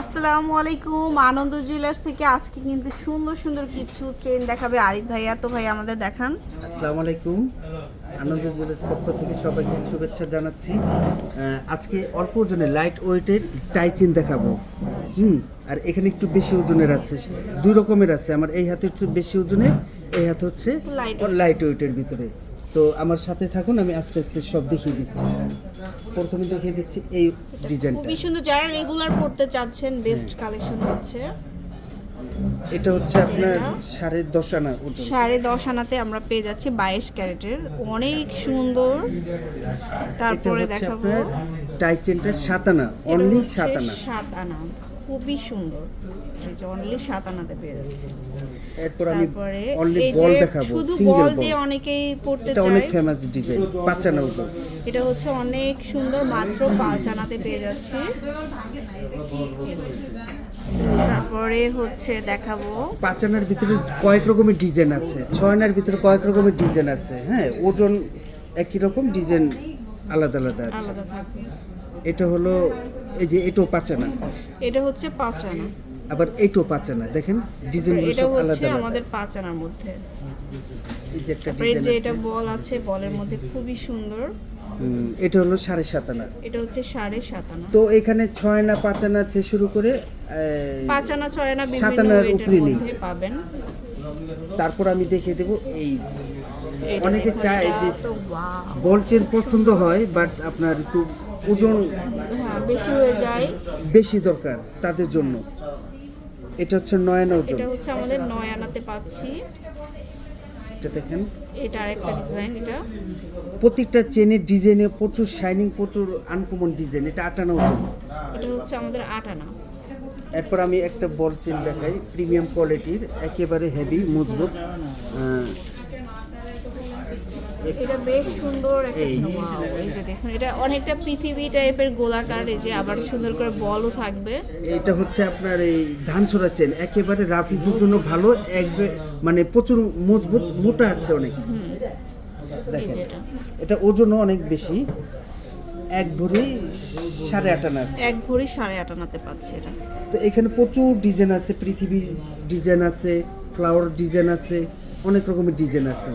আসসালামু আলাইকুম আনন্দ জুয়েলার্স থেকে আজকে কিন্তু সুন্দর সুন্দর কিছু চেন দেখাবে আরিফ ভাইয়া। তো ভাই আমাদের দেখান। আসসালামু আলাইকুম আনন্দ জুয়েলার্স পক্ষ থেকে সবাইকে শুভেচ্ছা জানাচ্ছি। আজকে অল্প ওজনের লাইট ওয়েটের টাইচিন দেখাবো। জি আর এখানে একটু বেশি ওজনের আছে। দুই রকমের আছে। আমার এই হাতে হচ্ছে বেশি ওজনের এই হাতে হচ্ছে লাইট ওয়েটের ভিতরে। তো আমার সাথে থাকুন আমি আস্তে আস্তে সব দেখিয়ে দিচ্ছি। প্রথমে দেখিয়ে দিচ্ছি এই ডিজাইনটা। খুবই সুন্দর যারা রেগুলার পড়তে চাচ্ছেন বেস্ট কালেকশন হচ্ছে। এটা হচ্ছে আপনার? সাড়ে দশ আনা ওজন। সাড়ে দশ আনাতে আমরা পেয়ে যাচ্ছি বাইশ ক্যারেটের। অনেক সুন্দর। তারপরে দেখাবো। টাইচেনটা সাত আনা অনলি সাত আনা। সাত আনা। খুবই সুন্দর। এই যে অনলি সাত আনাতে পেয়ে যাচ্ছে। এরপর আমি তারপরে অনলি বল দেখাবো শুধু বল দিয়ে অনেকেই পড়তে এটা অনেক চায়। ফেমাস ডিজাইন পাঁচানা ওজন এটা হচ্ছে অনেক সুন্দর মাত্র পাঁচ আনাতে পেয়ে যাচ্ছে। তারপরে হচ্ছে দেখাবো। পাঁচানার ভিতরে কয়েক রকমের ডিজাইন আছে ছয় আনার ভিতরে কয়েক রকমের ডিজাইন আছে হ্যাঁ ওজন একই রকম ডিজাইন আলাদা আলাদা আছে। এটা হলো এই যে এটাও পাঁচানা এটা হচ্ছে পাঁচ আনা আবার এটাও পাঁচানা দেখেন ডিজাইন এটা সব হচ্ছে আলাদা আলাদা আমাদের পাঁচ আনার মধ্যে। এই যে একটা যে এটা বল আছে বলের মধ্যে খুবই সুন্দর। এটা হলো সাড়ে সাত আনা এটা হচ্ছে সাড়ে সাত আনা তো এখানে ছয় আনা পাঁচ আনা থেকে শুরু করে পাঁচ আনা ছয় আনা সাত বিভিন্ন আনার ওয়েটের উপরে নেই। পাবেন। তারপর আমি দেখিয়ে দেবো এই অনেকে চায় যে তো wow! বল চেন পছন্দ হয় বাট আপনার একটু ওজন হ্যাঁ বেশি হয়ে যায়। বেশি দরকার তাদের জন্য। এটা হচ্ছে নয়ন ওজন। এটা হচ্ছে আমাদের নয় আনাতে পাচ্ছি। এটা দেখেন। এটা আরেকটা ডিজাইন এটা। প্রত্যেকটা চেনের ডিজাইনে প্রচুর শাইনিং প্রচুর আনকমন ডিজাইন এটা আটানা ওজন। এটা হচ্ছে আমাদের আট আনা এরপর আমি একটা বল চেন দেখাই। প্রিমিয়াম কোয়ালিটির একেবারে হেভি মজবুত এটা বেশ সুন্দর একটা এই যে। দেখুন এটা অনেকটা পৃথিবী টাইপের গোলাকার এই যে আবার সুন্দর করে বলও থাকবে। এটা হচ্ছে আপনার এই ধান ছোড়া চেন একেবারে রাফিজের জন্য ভালো একবার মানে প্রচুর মজবুত মোটা আছে অনেক। দেখেন এটা। ওজনও অনেক বেশি। এক ভরি সাড়ে আট আনা এক ভরি সাড়ে আট আনাতে পাচ্ছি এটা। তো এখানে প্রচুর ডিজাইন আছে পৃথিবী ডিজাইন আছে ফ্লাওয়ার ডিজাইন আছে। অনেক রকমের ডিজাইন আছে।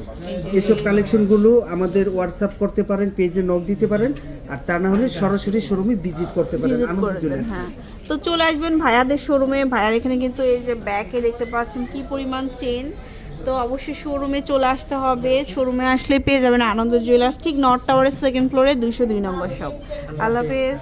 এসব কালেকশনগুলো আমাদের হোয়াটসঅ্যাপ করতে পারেন পেজে নক দিতে পারেন আর তা না হলে সরাসরি শোরুমে ভিজিট করতে পারেন। আমাদের চলে হ্যাঁ। তো চলে আসবেন ভাইয়াদের শোরুমে ভাইয়ার এখানে কিন্তু এই যে ব্যাকে দেখতে পাচ্ছেন কি পরিমাণ চেন তো অবশ্যই শোরুমে চলে আসতে হবে। শোরুমে আসলে পেয়ে যাবেন আনন্দ জুয়েলার্স ঠিক নর্থ টাওয়ারের সেকেন্ড ফ্লোরে দুইশো দুই নম্বর শপ আল্লাহ হাফেজ।